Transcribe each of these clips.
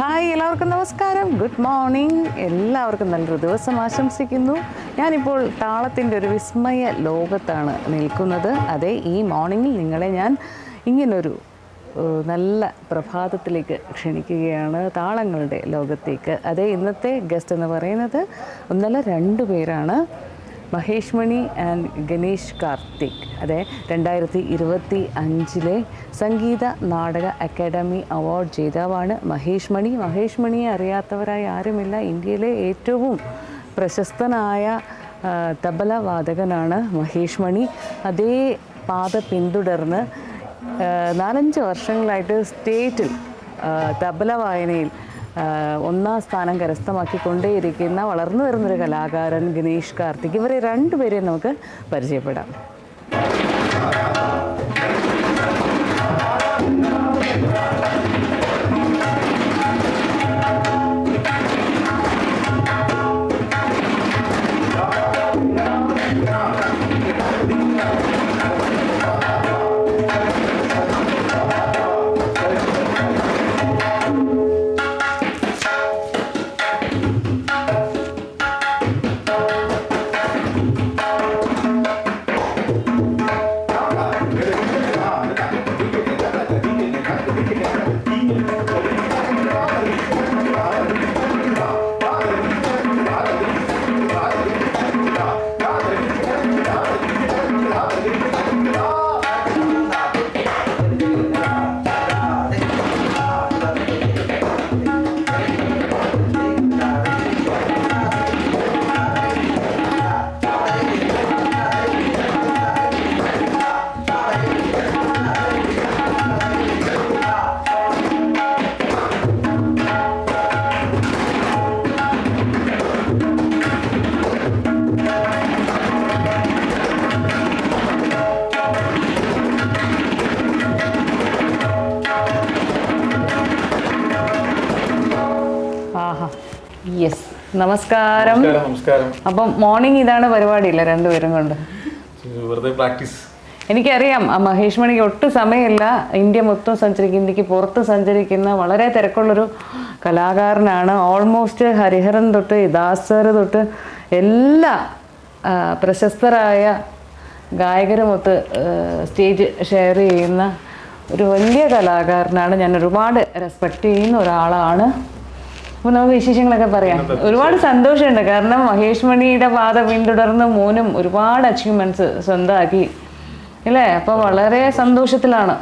Hi എല്ലാവർക്കും നമസ്കാരം. Good morning എല്ലാവർക്കും നല്ലൊരു ദിവസം ആശംസിക്കുന്നു. ഞാനിപ്പോൾ താളത്തിന്റെ ഒരു വിസ്മയ ലോകത്താണ് നിൽക്കുന്നത്. അതെ ഈ മോർണിംഗിൽ നിങ്ങളെ ഞാൻ ഇങ്ങനൊരു നല്ല പ്രഭാതത്തിലേക്ക് ക്ഷണിക്കുകയാണ് താളങ്ങളുടെ ലോകത്തേക്ക്. അതെ ഇന്നത്തെ ഗസ്റ്റ് എന്ന് പറയുന്നത് ഒന്നല്ല രണ്ട് പേരാണ്. മഹേഷ് മണി ആൻഡ് ഗണേഷ് കാർത്തിക്. അതെ രണ്ടായിരത്തി ഇരുപത്തി അഞ്ചിലെ സംഗീത നാടക അക്കാദമി അവാർഡ് ജേതാവാണ് മഹേഷ് മണി മഹേഷ് മണിയെ അറിയാത്തവരായി ആരുമില്ല. ഇന്ത്യയിലെ ഏറ്റവും പ്രശസ്തനായ തബല വാദകനാണ് മഹേഷ് മണി അതേ പാത പിന്തുടർന്ന് നാലഞ്ച് വർഷങ്ങളായിട്ട് സ്റ്റേറ്റിൽ തബല വായനയിൽ ഒന്നാം സ്ഥാനം കരസ്ഥമാക്കിക്കൊണ്ടേയിരിക്കുന്ന വളർന്നു വരുന്നൊരു കലാകാരൻ ഗണേഷ് കാർത്തിക്. ഇവരെ രണ്ടുപേരെയും നമുക്ക് പരിചയപ്പെടാം. ആഹാ നമസ്കാരം. നമസ്കാരം അപ്പം മോർണിംഗ് ഇതാണ് പരിപാടിയില്ല രണ്ടുപേരും കൊണ്ട്? വെറുതെ പ്രാക്ടീസ് എനിക്കറിയാം ആ മഹേഷ് മണിക്ക് ഒട്ടും സമയമില്ല. ഇന്ത്യ മൊത്തം സഞ്ചരിക്കുന്ന ഇന്ത്യയ്ക്ക് പുറത്ത് സഞ്ചരിക്കുന്ന വളരെ തിരക്കുള്ളൊരു കലാകാരനാണ്. ഓൾമോസ്റ്റ് ഹരിഹരൻ തൊട്ട് ദാസർ തൊട്ട് എല്ലാ പ്രശസ്തരായ ഗായകരുമൊത്ത് സ്റ്റേജ് ഷെയർ ചെയ്യുന്ന ഒരു വലിയ കലാകാരനാണ്. ഞാൻ ഒരുപാട് റെസ്പെക്റ്റ് ചെയ്യുന്ന ഒരാളാണ്. അപ്പോൾ നമുക്ക് വിശേഷങ്ങളൊക്കെ പറയാം. ഒരുപാട് സന്തോഷമുണ്ട്. കാരണം മഹേഷ് മണിയുടെ പാത പിന്തുടർന്ന് മോനും ഒരുപാട് അച്ചീവ്മെന്റ്സ് സ്വന്തമാക്കി. അല്ലേ? അപ്പൊ വളരെ സന്തോഷത്തിലാണ്.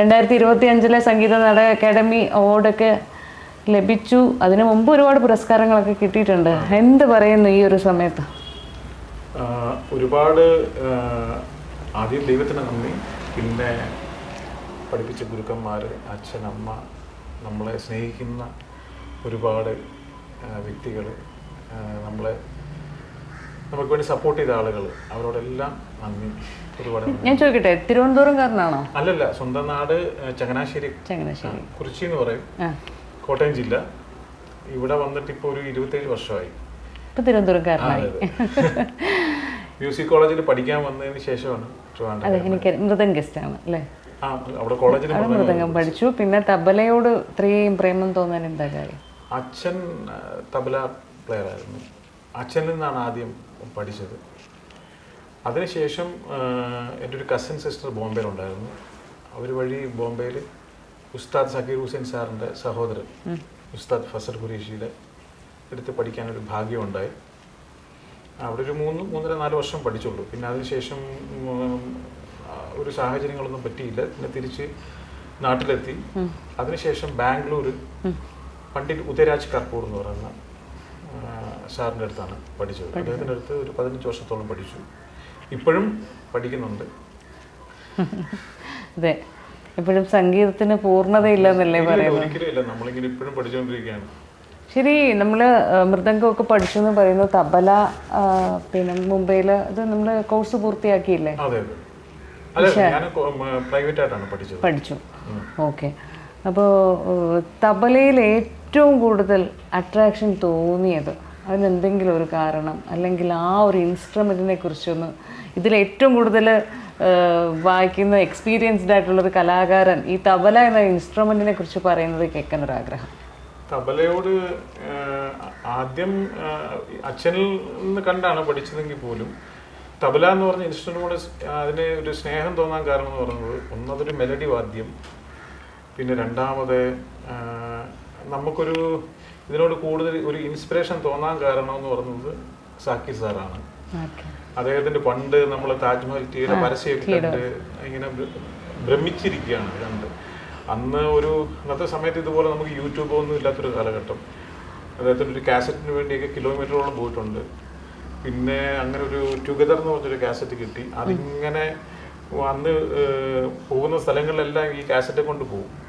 രണ്ടായിരത്തി ഇരുപത്തി അഞ്ചിലെ സംഗീത നാടക അക്കാദമി അവാർഡൊക്കെ ലഭിച്ചു. അതിനു മുമ്പ് ഒരുപാട് പുരസ്കാരങ്ങളൊക്കെ കിട്ടിയിട്ടുണ്ട്. എന്ത് പറയുന്നു ഈ ഒരു സമയത്ത്? ഒരുപാട് ആദ്യം ദൈവത്തിന് നന്ദി. പിന്നെ പഠിപ്പിച്ച ഗുരുക്കന്മാർ അച്ഛൻ അമ്മ നമ്മളെ സ്നേഹിക്കുന്ന ഒരുപാട് വ്യക്തികൾ നമ്മളെ നമുക്ക് വേണ്ടി സപ്പോർട്ട് ചെയ്ത ആളുകൾ അവരോടെല്ലാം നന്ദി. ഒരുപാട് ഞാൻ ചോദിക്കട്ടെ തിരുവനന്തപുരംകാരനാണോ അല്ലല്ല സ്വന്തം നാട് ചങ്ങനാശ്ശേരി. ചങ്ങനാശ്ശേരി. കുറിച്ചി എന്ന് പറയും. കോട്ടയം ജില്ല. ഇവിടെ വന്നിട്ട് ഇപ്പോൾ ഒരു ഇരുപത്തേഴ് വർഷമായി. ഇപ്പൊ തിരുവനന്തപുരംകാരനായി മ്യൂസിക് കോളേജിൽ പഠിക്കാൻ വന്നതിന് ശേഷമാണ് അതെ എനിക്ക് മൃദംഗ ആണ് അല്ലേ? അവിടെ കോളേജിൽ മൃദംഗം പഠിച്ചു. പിന്നെ തബലയോട് ഇത്രയും പ്രേമം തോന്നാൻ എന്താ കാര്യം? അച്ഛൻ തബല പ്ലെയർ ആയിരുന്നു. അച്ഛനിൽ നിന്നാണ് ആദ്യം പഠിച്ചത്. അതിനുശേഷം എന്റെ ഒരു കസിൻ സിസ്റ്റർ ബോംബെയിലുണ്ടായിരുന്നു അവർ വഴി ബോംബെയിൽ ഉസ്താദ് സക്കീർ ഹുസൈൻ സാറിന്റെ സഹോദരൻ ഉസ്താദ് ഫസൽ ഖുരീഷിയുടെ എടുത്ത് പഠിക്കാനൊരു ഭാഗ്യമുണ്ടായി. അവിടെ ഒരു മൂന്ന് മൂന്നര നാല് വർഷം പഠിച്ചുള്ളൂ. പിന്നെ അതിനുശേഷം ഒരു സാഹചര്യങ്ങളൊന്നും പറ്റിയില്ല. പിന്നെ തിരിച്ച് നാട്ടിലെത്തി. അതിനുശേഷം ബാംഗ്ലൂർ പണ്ഡിറ്റ് ഉദയരാജ് കർപ്പൂർ എന്ന് പറയുന്ന സാറിന്റെ അടുത്താണ് പഠിച്ചത്. അദ്ദേഹത്തിന്റെ അടുത്ത് ഒരു പതിനഞ്ച് വർഷത്തോളം പഠിച്ചു. ഇപ്പോഴും പഠിക്കുന്നുണ്ട്. അതെ. എപ്പോഴും സംഗീതത്തിന് പൂർണതയില്ലെന്നല്ലേ എന്നല്ലേ പറയുന്നത്? നമ്മളിങ്ങനെ ഇപ്പോഴും പഠിച്ചുകൊണ്ടിരിക്കുകയാണ്. ശരി നമ്മൾ മൃദംഗമൊക്കെ പഠിച്ചു എന്ന് പറയുന്നു തബല പിന്നെ മുംബൈയിൽ അത് നമ്മൾ കോഴ്സ് പൂർത്തിയാക്കിയില്ലേ? പഠിച്ചു. ഓക്കെ. അപ്പോൾ തബലയിൽ ഏറ്റവും കൂടുതൽ അട്രാക്ഷൻ തോന്നിയത് അതിനെന്തെങ്കിലും ഒരു കാരണം അല്ലെങ്കിൽ ആ ഒരു ഇൻസ്ട്രുമെന്റിനെ കുറിച്ചൊന്ന് ഇതിൽ ഏറ്റവും കൂടുതൽ വായിക്കുന്ന എക്സ്പീരിയൻസ്ഡ് ആയിട്ടുള്ള ഒരു കലാകാരൻ ഈ തബല എന്ന ഇൻസ്ട്രുമെന്റിനെ കുറിച്ച് പറയുന്നത് കേൾക്കാൻ ഒരു ആഗ്രഹം തബലയോട് ആദ്യം അച്ഛനിൽ നിന്ന് കണ്ടാണ് പഠിച്ചതെങ്കിൽ പോലും തബല എന്ന് പറഞ്ഞ ഇൻസ്ട്രുമെന്റിനോട് അതിന് ഒരു സ്നേഹം തോന്നാൻ കാരണം എന്ന് പറയുന്നത് ഒന്നതൊരു മെലഡി വാദ്യം പിന്നെ രണ്ടാമത് നമുക്കൊരു ഇതിനോട് കൂടുതൽ ഒരു ഇൻസ്പിറേഷൻ തോന്നാൻ കാരണം എന്ന് പറയുന്നത് സാക്കി സാറാണ്. അദ്ദേഹത്തിന്റെ പണ്ട് നമ്മൾ താജ്മഹൽ തീരെ പരസ്യമൊക്കെ കണ്ട് ഇങ്ങനെ ഭ്ര- ഭ്രമിച്ചിരിക്കുകയാണ് കണ്ട്. അന്ന് ഒരു അന്നത്തെ സമയത്ത് ഇതുപോലെ നമുക്ക് യൂട്യൂബ് ഒന്നും ഇല്ലാത്തൊരു കാലഘട്ടം. അദ്ദേഹത്തിന്റെ ഒരു കാസറ്റിന് വേണ്ടിയൊക്കെ കിലോമീറ്ററോളം പോയിട്ടുണ്ട്. പിന്നെ അങ്ങനെ ഒരു ടുഗദർ എന്ന് പറഞ്ഞൊരു കാസറ്റ് കിട്ടി. അതിങ്ങനെ അന്ന് പോകുന്ന സ്ഥലങ്ങളിലെല്ലാം ഈ കാസറ്റ് കൊണ്ട് പോകും.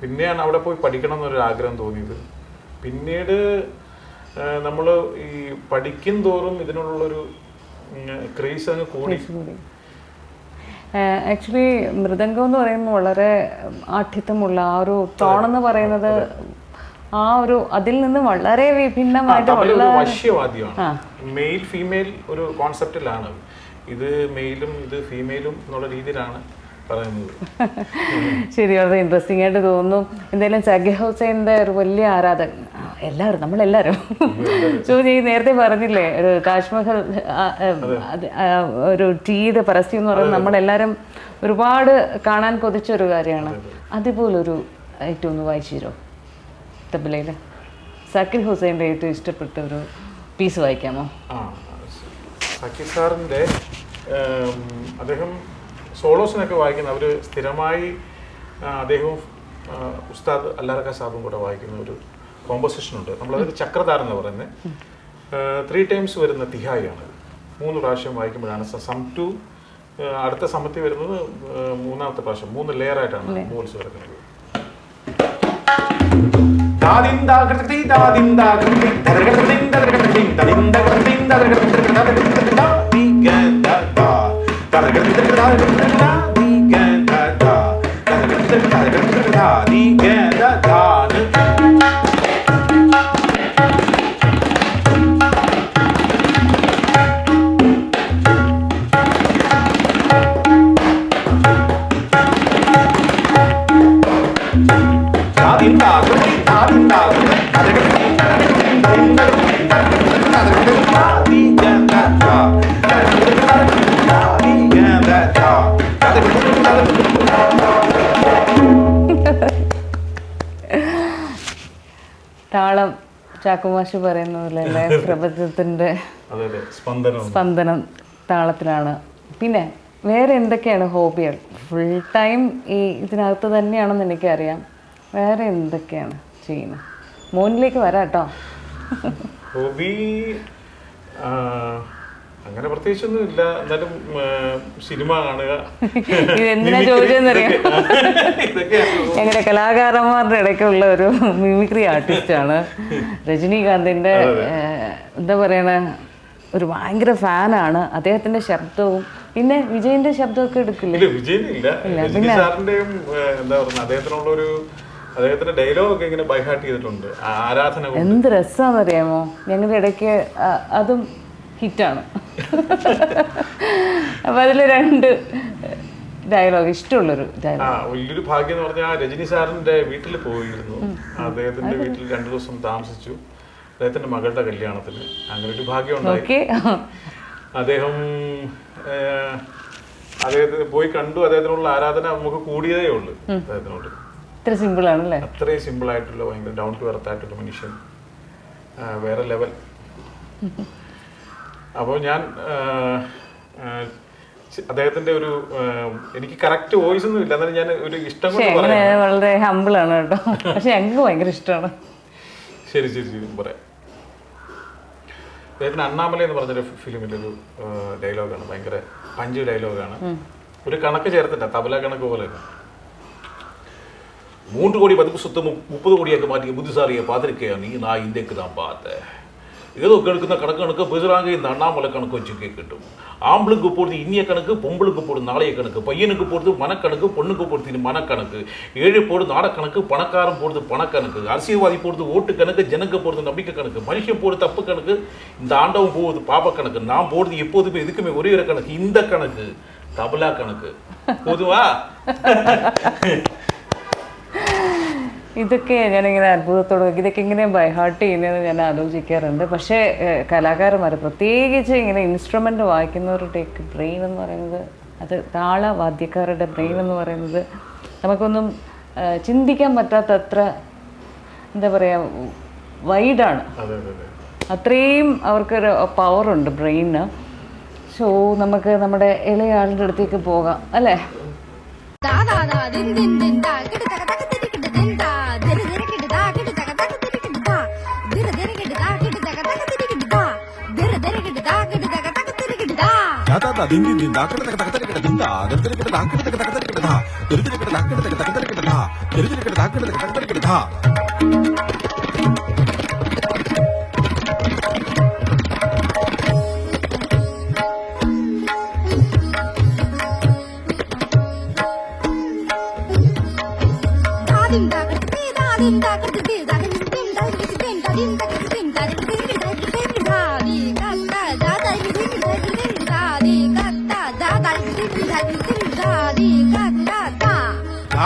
പിന്നെയാണ് അവിടെ പോയി പഠിക്കണം എന്നൊരു ആഗ്രഹം തോന്നിയത്. പിന്നീട് നമ്മൾ ഈ പഠിക്കും തോറും ഇതിനോടുള്ളൊരു ക്രേസ് അങ്ങ് കൂടി. ആക്ച്വലി മൃദംഗം എന്ന് പറയുമ്പോൾ വളരെ ആഠ്യത്വമുള്ള ആ ഒരു എന്ന് പറയുന്നത് ആ ഒരു അതിൽ നിന്ന് വളരെ വിഭിന്നമായിട്ടുള്ള മെയിൽ ഫീമെയിൽ ഒരു കോൺസെപ്റ്റിലാണ്. ഇത് മെയിലും ഇത് ഫീമെയിലും എന്നുള്ള രീതിയിലാണ്. ശരി വളരെ ഇൻട്രസ്റ്റിംഗ് ആയിട്ട് തോന്നുന്നു. എന്തായാലും സഖ്യ ഹുസൈന്റെ ഒരു വലിയ ആരാധകൻ. എല്ലാവരും നമ്മളെല്ലാവരും. ചോദിച്ചു ഈ നേരത്തെ പറഞ്ഞില്ലേ ഒരു താജ്മഹൽ ഒരു ടീയുടെ പരസ്യം എന്ന് പറയുന്നത് നമ്മളെല്ലാവരും ഒരുപാട് കാണാൻ കൊതിച്ച ഒരു കാര്യമാണ് അതുപോലൊരു ഏറ്റവും ഒന്ന് വായിച്ചു തരുമോ? തബലയിൽ സക്കിർ ഹുസൈന്റെ ഏറ്റവും ഇഷ്ടപ്പെട്ട ഒരു പീസ് വായിക്കാമോ? സഖി സാറിന്റെ അദ്ദേഹം സോളോസിനൊക്കെ വായിക്കുന്ന അവർ സ്ഥിരമായി അദ്ദേഹവും ഉസ്താദ് അല്ലാറക്ക സാബും കൂടെ വായിക്കുന്ന ഒരു കോമ്പോസിഷൻ ഉണ്ട് നമ്മളതൊരു ചക്രധാര എന്ന് പറയുന്നത് ത്രീ ടൈംസ് വരുന്ന തിഹായിയാണ് മൂന്ന് പ്രാവശ്യം വായിക്കുമ്പോഴാണ് സ- ടു അടുത്ത സമത്തി വരുന്നത് മൂന്നാമത്തെ പ്രാവശ്യം മൂന്ന് ലെയർ ആയിട്ടാണ് ബോൾസ് വരുന്നത് ദാദിന്ദാകൃതി ദാദിന്ദാകൃതി ദാദിന്ദാ കൃതി ദദർഗദദിൻ ദദർഗദദിൻ ദദിന്ദ நீ ചാക്കുമാഷ് പറയുന്ന പോലെ അല്ലേ പ്രപഞ്ചത്തിന്റെ അതെ അതെ. സ്പന്ദനം. താളത്തിലാണ് പിന്നെ വേറെ എന്തൊക്കെയാണ് ഹോബികൾ? ഫുൾ ടൈം ഈ ഇതിനകത്ത് തന്നെയാണെന്ന് എനിക്കറിയാം. വേറെ എന്തൊക്കെയാണ് ചെയ്യുന്നത്? മോനിലേക്ക് വരാം കേട്ടോ. ഹോബി അങ്ങനെ പ്രത്യേകിച്ചൊന്നും ഇല്ല. എന്നാലും സിനിമ കാണുക. ഇതെന്തിനാ ചോദിച്ചെന്നറിയാം? ഞങ്ങളുടെ കലാകാരന്മാരുടെ ഇടയ്ക്കുള്ള ഒരു മിമിക്രി ആർട്ടിസ്റ്റാണ് രജനീകാന്തിന്റെ എന്താ പറയണ? ഒരു ഭയങ്കര ഫാനാണ് അദ്ദേഹത്തിന്റെ ശബ്ദവും പിന്നെ വിജയിന്റെ ശബ്ദമൊക്കെ എടുക്കില്ലേ? വിജയനില്ല സാറിന്റെയും എന്താ പറയുക അദ്ദേഹത്തിനുള്ള ഒരു അദ്ദേഹത്തിന്റെ ഡയലോഗ് ഒക്കെ ഇങ്ങനെ ബൈഹാർട്ട് ചെയ്തിട്ടുണ്ട്. ആരാധന എന്ത് രസമാണെന്നറിയാമോ ഞങ്ങളുടെ ഇടയ്ക്ക് അതും ഹിറ്റാണ്. അപ്പം അതിൽ രണ്ട് ഡയലോഗ് ഇഷ്ടമുള്ളൊരു വലിയൊരു ഭാഗ്യം എന്ന് പറഞ്ഞാൽ രജനി സാറിന്റെ വീട്ടിൽ പോയിരുന്നു. അദ്ദേഹത്തിന്റെ വീട്ടിൽ രണ്ടു ദിവസം താമസിച്ചു. അദ്ദേഹത്തിന്റെ മകളുടെ കല്യാണത്തിന്. അങ്ങനെ ഒരു ഭാഗ്യം ഉണ്ടായി. അദ്ദേഹം അദ്ദേഹത്തെ അദ്ദേഹത്തിന് പോയി കണ്ടു. അദ്ദേഹത്തിനുള്ള ആരാധന നമുക്ക് കൂടിയതേ ഉള്ളൂ അദ്ദേഹത്തിനോട്. ഇത്ര സിമ്പിൾ ആണല്ലേ അത്രയും സിമ്പിൾ ആയിട്ടുള്ള ഭയങ്കര ഡൗൺ ടു എർത്ത് ആയിട്ടുള്ള മനുഷ്യൻ വേറെ ലെവൽ അപ്പോൾ ഞാൻ ആ, ആ, ചി- അദ്ദേഹത്തിന്റെ ഒരു ആ, എനിക്ക് കറക്റ്റ് വോയിസ് ഒന്നും ഇല്ല എന്നാലും ഞാൻ ഒരു ഇഷ്ടം പക്ഷെ കൊണ്ട് എങ്ങനെ പറയാം വളരെ ഹമ്പിളാണ് കേട്ടോ പക്ഷെ ഞങ്ങൾക്ക് ഭയങ്കര ഇഷ്ടമാണ് ശരി ശരി ശരി പറയാം അദ്ദേഹത്തിന് അണ്ണാമല എന്ന് പറഞ്ഞൊരു ഫിലിമിലൊരു ഡയലോഗാണ് ഭയങ്കര പഞ്ച് ഡയലോഗാണ് ഒരു കണക്ക് ചേർത്തിട്ട തബല കണക്ക് പോലെ மூன்று கோடி பதிப்பு சுத்தமும் முப்பது கோடியாக மாற்றிய புத்திசாலியை பார்த்துருக்கியா நீ நான் இந்தியக்கு தான் பார்த்தேன் ஏதோ கணக்கு தான் கணக்கு கணக்கு பேசுகிறாங்க இந்த அண்ணாமலை கணக்கு வச்சு கேட்கட்டும். ஆம்பளுக்கு போடுறது இந்திய கணக்கு பொம்பளுக்கு போடுறது நாளைய கணக்கு பையனுக்கு போடுறது மனக்கணக்கு பொண்ணுக்கு போடுறது மனக்கணக்கு ஏழை போடுறது நாடக்கணக்கு பணக்காரன் போடுறது பணக்கணக்கு அரசியல்வாதி போடுறது ஓட்டு கணக்கு ஜனங்க போடுறது நம்பிக்கை கணக்கு மனுஷன் போடுறது தப்பு கணக்கு இந்த ஆண்டவன் போவது பாப கணக்கு நான் போடுறது எப்போதுமே எதுக்குமே ஒரே ஒரு கணக்கு இந்த கணக்கு தபலா கணக்கு. போதுவா? ഇതൊക്കെ ഞാനിങ്ങനെ അത്ഭുതത്തോടെ ഇതൊക്കെ ഇങ്ങനെ ബൈഹാർട്ട് ചെയ്യുന്നതെന്ന് ഞാൻ ആലോചിക്കാറുണ്ട്. പക്ഷേ കലാകാരന്മാർ പ്രത്യേകിച്ച് ഇങ്ങനെ ഇൻസ്ട്രുമെന്റ് വായിക്കുന്നവരുടെയൊക്കെ ബ്രെയിൻ എന്ന് പറയുന്നത് അത് താളവാദ്യക്കാരുടെ ബ്രെയിൻ എന്ന് പറയുന്നത് നമുക്കൊന്നും ചിന്തിക്കാൻ ചിന്തിക്കാൻ പറ്റാത്തത്ര എന്താ പറയുക വൈഡാണ്. അതെ അതെ അതെ. അത്രയും അവർക്കൊരു പവറുണ്ട് ബ്രെയിന് സോ നമുക്ക് നമ്മുടെ ഇളയ ആളുടെ അടുത്തേക്ക് പോകാം. അല്ലേ? దాదా దింది దింది అక్కడ దగ్గర దగ్గర ఇక్కడ దిందా? దగ్గర దగ్గర అక్కడ దగ్గర దగ్గర ఇక్కడ దా దగ్గర దగ్గర అక్కడ దగ్గర దగ్గర ఇక్కడ దా దగ్గర దగ్గర అక్కడ దగ్గర దగ్గర ఇక్కడ దా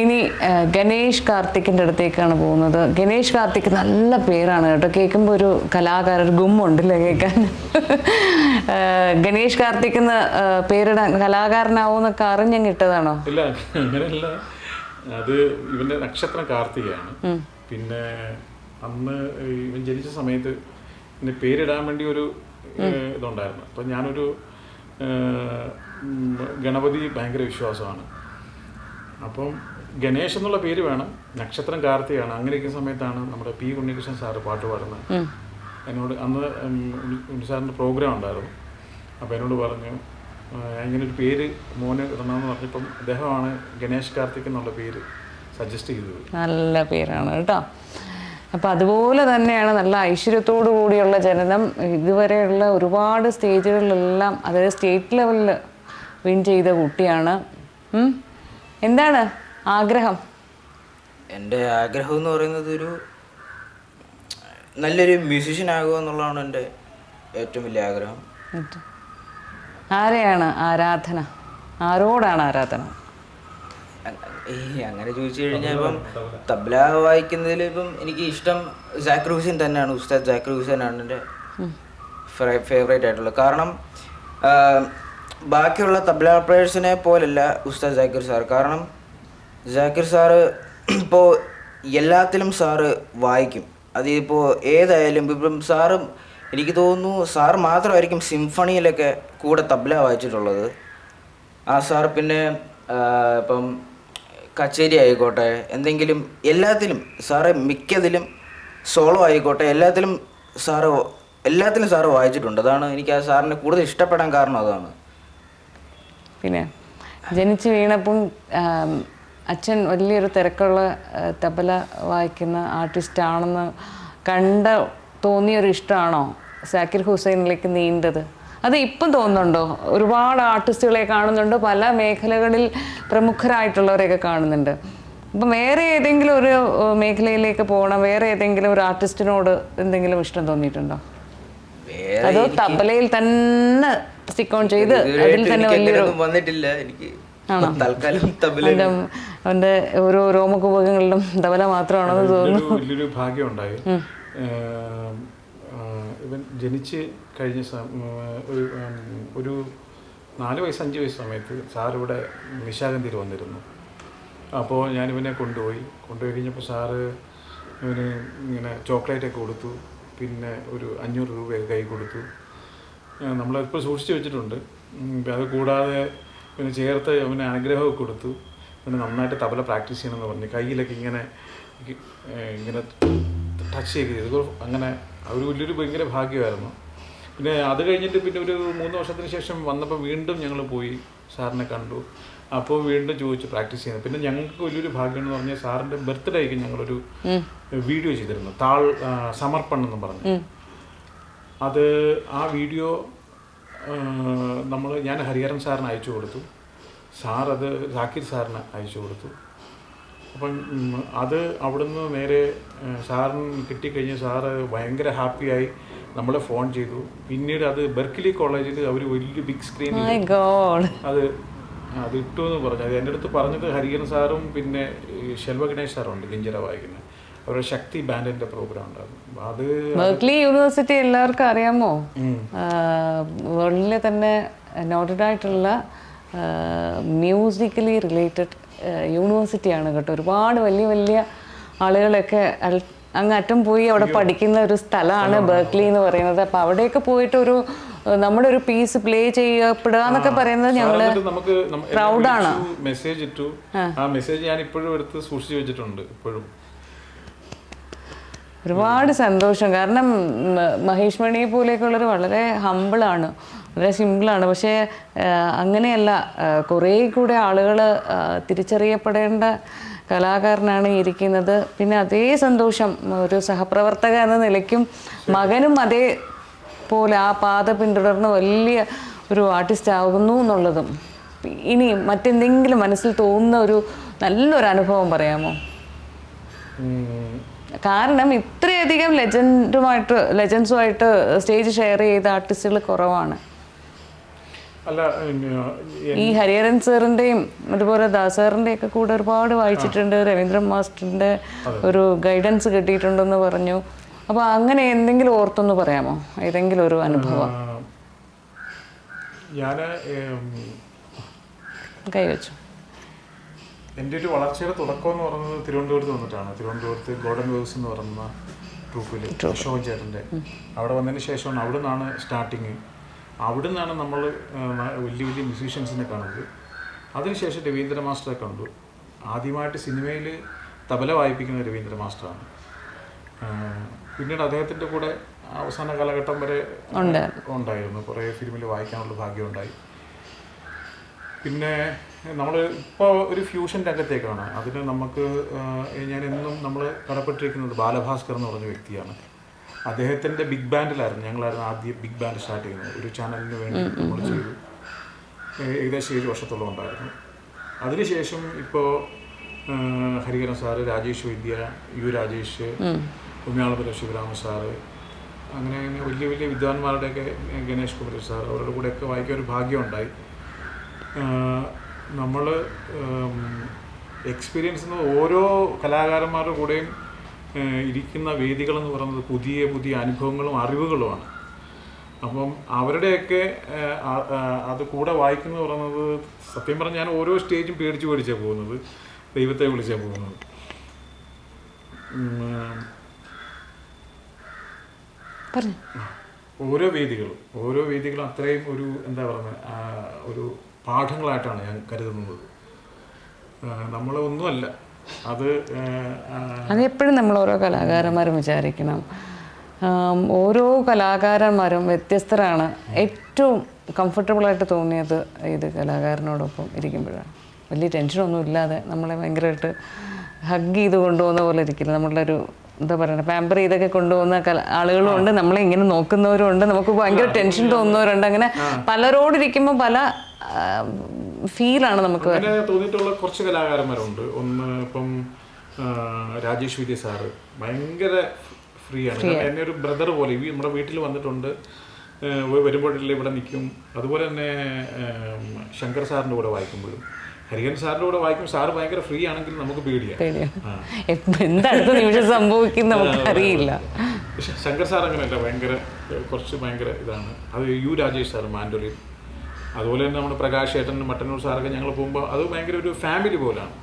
ഇനി ഗണേഷ് കാർത്തിക്കിന്റെ അടുത്തേക്കാണ് പോകുന്നത്. ഗണേഷ് കാർത്തിക് നല്ല പേരാണ് കേട്ടോ. കേൾക്കുമ്പോൾ ഒരു കലാകാരൻ ഗുമ്മുണ്ടല്ലേ കേൾക്കാൻ? ഗണേഷ് കാർത്തിക് എന്ന് പേരിടാൻ കലാകാരനാവുമെന്നൊക്കെ അറിഞ്ഞങ്ങ് ഇട്ടതാണോ ഇല്ല അങ്ങനെയല്ല. അത് ഇവന്റെ നക്ഷത്രം കാർത്തികയാണ്. പിന്നെ അന്ന് ഇവൻ ജനിച്ച സമയത്ത് എന്നെ പേരിടാൻ വേണ്ടി ഒരു ഇതുണ്ടായിരുന്നു. അപ്പം ഞാനൊരു ഗണപതി ഭയങ്കര വിശ്വാസമാണ്. അപ്പം ഗണേഷ് എന്നുള്ള പേര് വേണം നക്ഷത്രം കാർത്തികയാണ്. അങ്ങനെയൊക്കെ സമയത്താണ് നമ്മുടെ പി ഉണ്ണികൃഷ്ണൻ സാറ് പാട്ട് പാടുന്നത്. എന്നോട് അന്ന് ഉം, ഉണ്ണി- ഉണ്ണി സാറിന്റെ പ്രോഗ്രാം ഉണ്ടായിരുന്നു. അപ്പോൾ എന്നോട് പറഞ്ഞു അങ്ങനെ ഇങ്ങനെ ഒരു പേര് മോന് ഇടണമെന്ന് പറഞ്ഞപ്പം അദ്ദേഹമാണ് ഗണേഷ് കാർത്തിക് എന്നുള്ള പേര് സജസ്റ്റ് ചെയ്തത്. നല്ല പേരാണ് കേട്ടോ. അപ്പം അതുപോലെ തന്നെയാണ് നല്ല ഐശ്വര്യത്തോടു കൂടിയുള്ള ജനനം. ഇതുവരെയുള്ള ഒരുപാട് സ്റ്റേജുകളിലെല്ലാം അതായത് സ്റ്റേറ്റ് ലെവലിൽ വിൻ ചെയ്ത കുട്ടിയാണ്? എന്താണ് ആഗ്രഹം? എന്റെ ആഗ്രഹം എന്ന് പറയുന്നത് ഒരു നല്ലൊരു മ്യൂസിഷ്യൻ ആകുക എന്നുള്ളതാണ് എന്റെ ഏറ്റവും വലിയ ആഗ്രഹം. ആരെയാണ് ആരാധന? ആരോടാണ് ആരാധന? ഈ അങ്ങനെ ചോദിച്ചു കഴിഞ്ഞാൽ ഇപ്പം തബ്ല വായിക്കുന്നതിൽ ഇപ്പം എനിക്ക് ഇഷ്ടം ജാക്കിർ ഹുസൈൻ തന്നെയാണ്. ഉസ്താദ് ജാക്കിർ ആണ് എന്റെ ഫേവറേറ്റ് ആയിട്ടുള്ളത്. കാരണം ബാക്കിയുള്ള തബ്ല പ്ലേയേഴ്സിനെ പോലല്ല ഉസ്താദ് ജാക്കിർ സാർ. കാരണം ജാക്കിർ സാറ് ഇപ്പോൾ എല്ലാത്തിലും സാറ് വായിക്കും. അതിപ്പോൾ ഏതായാലും ഇപ്പം സാറ് എനിക്ക് തോന്നുന്നു സാർ മാത്രമായിരിക്കും സിംഫണിയിലൊക്കെ കൂടെ തബ്ല വായിച്ചിട്ടുള്ളത്. ആ സാർ പിന്നെ ഇപ്പം കച്ചേരി ആയിക്കോട്ടെ എന്തെങ്കിലും എല്ലാത്തിലും സാറ് മിക്കതിലും സോളോ ആയിക്കോട്ടെ എല്ലാത്തിലും സാറ് എല്ലാത്തിലും സാറ് വായിച്ചിട്ടുണ്ട്. അതാണ് എനിക്ക് ആ സാറിനെ കൂടുതൽ ഇഷ്ടപ്പെടാൻ കാരണം അതാണ്. പിന്നെ ജനിച്ച് വീണപ്പം അച്ഛൻ വലിയൊരു തിരക്കുള്ള തബല വായിക്കുന്ന ആർട്ടിസ്റ്റ് ആണെന്ന് കണ്ട തോന്നിയൊരു ഇഷ്ടമാണോ? സാക്കിർ ഹുസൈനിലേക്ക് നീണ്ടത്. അത് ഇപ്പം തോന്നുന്നുണ്ടോ? ഒരുപാട് ആർട്ടിസ്റ്റുകളെ കാണുന്നുണ്ട് പല മേഖലകളിൽ പ്രമുഖരായിട്ടുള്ളവരെയൊക്കെ കാണുന്നുണ്ട്. അപ്പം വേറെ ഏതെങ്കിലും ഒരു മേഖലയിലേക്ക് പോകണം വേറെ ഏതെങ്കിലും ഒരു ആർട്ടിസ്റ്റിനോട് എന്തെങ്കിലും ഇഷ്ടം തോന്നിയിട്ടുണ്ടോ? അതോ തബലയിൽ തന്നെ സ്റ്റിക്ക് ഓൺ ചെയ്ത് അതിൽ തന്നെ വലിയൊരു വന്നിട്ടില്ല. എനിക്ക് അവന്റെ ഓരോ രോമകുപകങ്ങളിലും തബല മാത്രമാണെന്ന് തോന്നുന്നു. വലിയൊരു വലിയൊരു ഭാഗ്യം ഉണ്ടായി ഇവൻ ജനിച്ച് കഴിഞ്ഞ ഒരു ഒരു നാല് വയസ്സ് അഞ്ച് വയസ്സ് സമയത്ത് സാർ ഇവിടെ നിശാഗന്ധിയിൽ വന്നിരുന്നു. അപ്പോൾ ഞാനിവനെ കൊണ്ടുപോയി. കൊണ്ടുപോയി കഴിഞ്ഞപ്പോൾ സാറ് ഇവന് ഇങ്ങനെ ചോക്ലേറ്റൊക്കെ കൊടുത്തു. പിന്നെ ഒരു അഞ്ഞൂറ് രൂപയൊക്കെ കൈ കൊടുത്തു. നമ്മളിപ്പോൾ സൂക്ഷിച്ചു വെച്ചിട്ടുണ്ട്. അത് കൂടാതെ പിന്നെ ചേർത്ത് അവന് അനുഗ്രഹമൊക്കെ കൊടുത്തു. പിന്നെ നന്നായിട്ട് തബല പ്രാക്ടീസ് ചെയ്യണമെന്ന് പറഞ്ഞു. കയ്യിലൊക്കെ ഇങ്ങനെ ഇങ്ങനെ ടച്ച് ചെയ്ത്. ചെയ്തു അങ്ങനെ ഒരു വലിയൊരു ഭയങ്കര ഭാഗ്യമായിരുന്നു. പിന്നെ അത് കഴിഞ്ഞിട്ട് പിന്നെ ഒരു മൂന്ന് വർഷത്തിന് ശേഷം വന്നപ്പോൾ വീണ്ടും ഞങ്ങൾ പോയി സാറിനെ കണ്ടു. അപ്പോൾ വീണ്ടും ചോദിച്ചു പ്രാക്ടീസ് ചെയ്യുന്നത് പിന്നെ ഞങ്ങൾക്ക് വലിയൊരു ഭാഗ്യം എന്ന് പറഞ്ഞാൽ സാറിന്റെ ബർത്ത്ഡേക്ക് ഞങ്ങളൊരു വീഡിയോ ചെയ്തിരുന്നു. താൾ സമർപ്പണം എന്ന് പറഞ്ഞു. അത് ആ വീഡിയോ നമ്മൾ ഞാൻ ഹരിഹരൻ സാറിന് അയച്ചു കൊടുത്തു. സാർ അത് സാക്കിർ സാറിന് അയച്ചു കൊടുത്തു. അപ്പം അത് അവിടുന്ന് നേരെ സാറിന് കിട്ടിക്കഴിഞ്ഞ് സാറ് ഭയങ്കര ഹാപ്പിയായി നമ്മളെ ഫോൺ ചെയ്തു. പിന്നീട് അത് ബെർക്കിലി കോളേജിൽ അവർ വലിയ ബിഗ് സ്ക്രീനിൽ അത് അത് ഇട്ടു എന്ന് പറഞ്ഞു. അത് എന്റെ അടുത്ത് പറഞ്ഞത് ഹരിഹരൻ സാറും പിന്നെ ശെൽവ ഗണേഷ് സാറുണ്ട് ഗിഞ്ചിറ വായിക്കുന്നത് അവരുടെ ശക്തി ബാൻഡിന്റെ പ്രോഗ്രാം ഉണ്ടായിരുന്നു. അത് ബർക്ക്ലി യൂണിവേഴ്സിറ്റി എല്ലാവർക്കും അറിയാമോ? വേൾഡിലെ തന്നെ നോട്ടഡ് ആയിട്ടുള്ള മ്യൂസിക്കലി റിലേറ്റഡ് യൂണിവേഴ്സിറ്റിയാണ് കേട്ടോ. ഒരുപാട് വലിയ വലിയ ആളുകളൊക്കെ അങ്ങ് അറ്റം പോയി അവിടെ പഠിക്കുന്ന ഒരു സ്ഥലമാണ് ബർക്ക്ലി എന്ന് പറയുന്നത്. അപ്പൊ അവിടെയൊക്കെ പോയിട്ട് ഒരു നമ്മുടെ ഒരു പീസ് പ്ലേ ചെയ്യപ്പെടുക എന്നൊക്കെ പറയുന്നത് ഞങ്ങൾ പ്രൗഡാണ്. മെസ്സേജ് ഇട്ടു. ആ. മെസ്സേജ് ഞാൻ ഇപ്പോഴും എടുത്ത് സൂക്ഷിച്ചു വെച്ചിട്ടുണ്ട് ഇപ്പോഴും. ഒരുപാട് സന്തോഷം. കാരണം മഹേഷ് മണിയെ പോലെയൊക്കെയുള്ളവർ വളരെ ഹമ്പിളാണ് വളരെ സിമ്പിളാണ് പക്ഷേ അങ്ങനെയല്ല. കുറേ കൂടെ ആളുകൾ തിരിച്ചറിയപ്പെടേണ്ട കലാകാരനാണ് ഇരിക്കുന്നത്. പിന്നെ അതേ സന്തോഷം ഒരു സഹപ്രവർത്തക എന്ന നിലയ്ക്കും മകനും അതേ പോലെ ആ പാത പിന്തുടർന്ന് വലിയ ഒരു ആർട്ടിസ്റ്റ് ആകുന്നു എന്നുള്ളതും. ഇനി മറ്റെന്തെങ്കിലും മനസ്സിൽ തോന്നുന്ന ഒരു നല്ലൊരു അനുഭവം പറയാമോ? കാരണം ഇത്രയധികം ലെജൻഡുമായിട്ട് ലെജൻസുമായിട്ട് സ്റ്റേജ് ഷെയർ ചെയ്ത ആർട്ടിസ്റ്റുകൾ കുറവാണ്. അല്ല ഈ ഹരിഹരൻ സാറിന്റെയും അതുപോലെ ദാസാറിന്റെ ഒക്കെ കൂടെ ഒരുപാട് വായിച്ചിട്ടുണ്ട്. രവീന്ദ്രൻ മാസ്റ്ററിന്റെ ഒരു ഗൈഡൻസ് കിട്ടിയിട്ടുണ്ടെന്ന് പറഞ്ഞു. അപ്പോൾ അങ്ങനെ എന്തെങ്കിലും ഓർത്തൊന്ന് പറയാമോ? ഏതെങ്കിലും ഒരു അനുഭവം? ഞാൻ കൈവച്ചു. എന്റെ ഒരു വളർച്ചയുടെ തുടക്കം എന്ന് പറയുന്നത് തിരുവനന്തപുരത്ത് വന്നിട്ടാണ്. തിരുവനന്തപുരത്ത് ഗോൾഡൻ വേവ്സ് എന്ന് പറയുന്ന ട്രൂപ്പിൽ ഷോൻ ചേട്ടന്റെ. അവിടെ വന്നതിന് ശേഷമാണ് അവിടെ നിന്നാണ് സ്റ്റാർട്ടിങ് അവിടെ നിന്നാണ് നമ്മൾ വലിയ വലിയ മ്യൂസീഷ്യൻസിനെ കാണുന്നത് അതിനുശേഷം രവീന്ദ്ര മാസ്റ്ററെ കണ്ടു. ആദ്യമായിട്ട് സിനിമയിൽ തബല വായിപ്പിക്കുന്ന രവീന്ദ്ര മാസ്റ്ററാണ്. പിന്നീട് അദ്ദേഹത്തിന്റെ കൂടെ അവസാന കാലഘട്ടം വരെ ഉണ്ടായിരുന്നു. കുറേ ഫിലിമിൽ വായിക്കാനുള്ള ഭാഗ്യമുണ്ടായി പിന്നെ നമ്മൾ ഇപ്പോൾ ഒരു ഫ്യൂഷൻ രംഗത്തേക്കാണ് അതിന് നമുക്ക് ഞാൻ എന്നും നമ്മൾ കടപ്പെട്ടിരിക്കുന്നത് ബാലഭാസ്കർ എന്ന് പറഞ്ഞ വ്യക്തിയാണ്. അദ്ദേഹത്തിന്റെ ബിഗ് ബാൻഡിലായിരുന്നു ഞങ്ങളായിരുന്നു ആദ്യം ബിഗ് ബാൻഡ് സ്റ്റാർട്ട് ചെയ്യുന്നത്. ഒരു ചാനലിന് വേണ്ടി നമ്മൾ ചെയ്തു. ഏകദേശം ഏഴ് വർഷത്തോളം ഉണ്ടായിരുന്നു. അതിനുശേഷം ഇപ്പോൾ Hariharan sir Rajesh Vaidya U Rajesh Umayalpuram Sivarama sir അങ്ങനെ അങ്ങനെ വലിയ വലിയ വിദ്വാൻമാരുടെയൊക്കെ ഗണേഷ് കുമാരി സാർ അവരുടെ കൂടെയൊക്കെ വായിക്കാൻ ഒരു ഭാഗ്യമുണ്ടായി. നമ്മൾ എക്സ്പീരിയൻസ് എന്ന് ഓരോ കലാകാരന്മാരുടെ കൂടെയും ഇരിക്കുന്ന വേദികളെന്ന് പറയുന്നത് പുതിയ പുതിയ അനുഭവങ്ങളും അറിവുകളുമാണ്. അപ്പം അവരുടെയൊക്കെ അത് കൂടെ വായിക്കുന്നത് പറയുന്നത് സത്യം പറഞ്ഞാൽ ഞാൻ ഓരോ സ്റ്റേജും പേടിച്ച് പേടിച്ചാണ് പോകുന്നത്. ദൈവത്തെ വിളിച്ചാണ് പോകുന്നത്. ഓരോ വേദികളും ഓരോ വേദികളും അത്രയും ഒരു എന്താ പറയുന്നത് ഒരു പാഠങ്ങളായിട്ടാണ് ഞാൻ കരുതുന്നത്. നമ്മൾ ഒന്നുമല്ല അത് അത് എപ്പോഴും അതെപ്പോഴും നമ്മൾ ഓരോ കലാകാരന്മാരും വിചാരിക്കണം. ഓരോ കലാകാരന്മാരും വ്യത്യസ്തരാണ്. ഏറ്റവും കംഫർട്ടബിളായിട്ട് തോന്നിയത് ഇത് കലാകാരനോടൊപ്പം ഇരിക്കുമ്പോഴാണ്. വലിയ ടെൻഷനൊന്നും ഇല്ലാതെ നമ്മളെ ഭയങ്കരമായിട്ട് ഹഗ് ചെയ്ത് കൊണ്ടുപോകുന്ന പോലെ ഇരിക്കില്ല. നമ്മളുടെ ഒരു എന്താ പറയുക പാമ്പർ ചെയ്തൊക്കെ കൊണ്ടുപോകുന്ന കല ആളുകളും ഉണ്ട്. നമ്മളെ ഇങ്ങനെ നോക്കുന്നവരും ഉണ്ട്. നമുക്ക് ഭയങ്കര ടെൻഷൻ തോന്നുന്നവരുണ്ട്. അങ്ങനെ പലരോടിരിക്കുമ്പോൾ പല ഫീലാണ് നമുക്ക് തോന്നിയിട്ടുള്ള കുറച്ച് കലാകാരന്മാരുണ്ട്. ഒന്ന് ഇപ്പം രാജേഷ് വിദ്യ സാറ് ഭയങ്കര ഫ്രീ ആണ്. എന്നെ ഒരു ബ്രദർ പോലെ നമ്മുടെ വീട്ടിൽ വന്നിട്ടുണ്ട്. വരുമ്പോഴല്ലേ ഇവിടെ നിൽക്കും. അതുപോലെ തന്നെ ശങ്കർ സാറിന്റെ കൂടെ വായിക്കുമ്പോഴും. ഹരിഹൻ സാറിന്റെ കൂടെ വായിക്കും സാർ ഭയങ്കര ഫ്രീ ആണെങ്കിൽ നമുക്ക് പേടിയാണ് എപ്പ- നിമിഷം സംഭവിക്കും നമുക്കറിയില്ല. ശങ്കർ സാർ അങ്ങനെയല്ല ഭയങ്കര കുറച്ച് ഭയങ്കര ഇതാണ്. അത് യു രാജേഷ് സാർ മാൻഡോലിൻ അതുപോലെ തന്നെ നമ്മുടെ പ്രകാശ് ഏട്ടൻ മട്ടന്നൂർ സാറൊക്കെ ഞങ്ങൾ പോകുമ്പോൾ അത് ഭയങ്കര ഒരു ഫാമിലി പോലാണ്.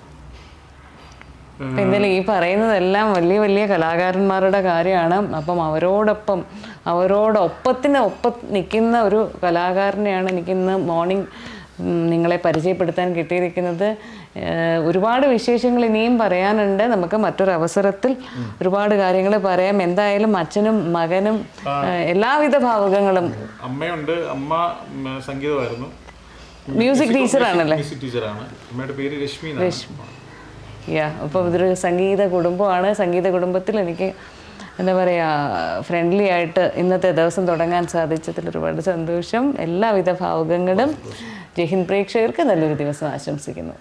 എന്തായാലും ഈ പറയുന്നതെല്ലാം വലിയ വലിയ കലാകാരന്മാരുടെ കാര്യമാണ്. അപ്പം അവരോടൊപ്പം അവരോടൊപ്പത്തിന് ഒപ്പം നിൽക്കുന്ന ഒരു കലാകാരനെയാണ് എനിക്കിന്ന് മോർണിംഗ് നിങ്ങളെ പരിചയപ്പെടുത്താൻ കിട്ടിയിരിക്കുന്നത് ഒരുപാട് വിശേഷങ്ങൾ ഇനിയും പറയാനുണ്ട്. നമുക്ക് മറ്റൊരു അവസരത്തിൽ ഒരുപാട് കാര്യങ്ങൾ പറയാം. എന്തായാലും അച്ഛനും മകനും എല്ലാവിധ ഭാവുകങ്ങളും. അമ്മയുണ്ട്. അമ്മ സംഗീതമായിരുന്നു. മ്യൂസിക് ടീച്ചറാണല്ലേ മ്യൂസിക് ടീച്ചറാണ് അമ്മയുടെ പേര് രശ്മി. യാ അപ്പോൾ ഇതൊരു സംഗീത കുടുംബമാണ്. സംഗീത കുടുംബത്തിൽ എനിക്ക് എന്താ പറയാ ഫ്രണ്ട്ലി ആയിട്ട് ഇന്നത്തെ ദിവസം തുടങ്ങാൻ സാധിച്ചതിൽ ഒരുപാട് സന്തോഷം. എല്ലാവിധ ഭാവുകങ്ങളും. ജയ്ഹിന്ദ് പ്രേക്ഷകർക്ക് നല്ലൊരു ദിവസം ആശംസിക്കുന്നു.